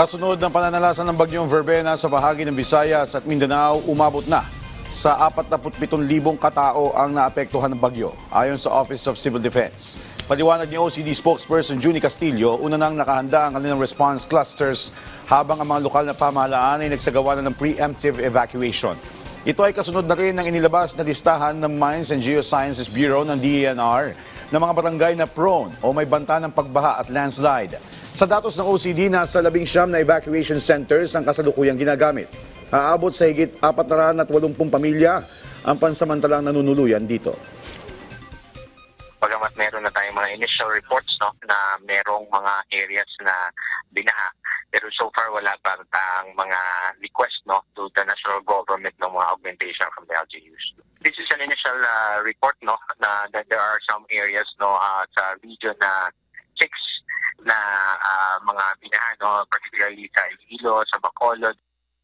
Kasunod ng pananalasan ng bagyong Verbena sa bahagi ng Visayas at Mindanao, umabot na sa 47,000 katao ang naapektuhan ng bagyo, ayon sa Office of Civil Defense. Paliwanag ni OCD spokesperson Junie Castillo, una nang nakahanda ang kanilang response clusters habang ang mga lokal na pamahalaan ay nagsagawa na ng preemptive evacuation. Ito ay kasunod na rin ng inilabas na listahan ng Mines and Geosciences Bureau ng DENR ng mga barangay na prone o may banta ng pagbaha at landslide. Sa datos ng OCD, nasa labing siyam na evacuation centers ang kasalukuyang ginagamit. Aabot sa higit 480 pamilya ang pansamantalang nanunuluyan dito. Pagamat meron na tayong mga initial reports no na merong mga areas na binaha pero so far wala pa tayong mga request no to the national government ng mga augmentation from the LGUs. This is an initial uh, report no na that there are some areas no uh, sa region na 6 na uh, mga binaha no particularly sa Iloilo, sa Bacolod,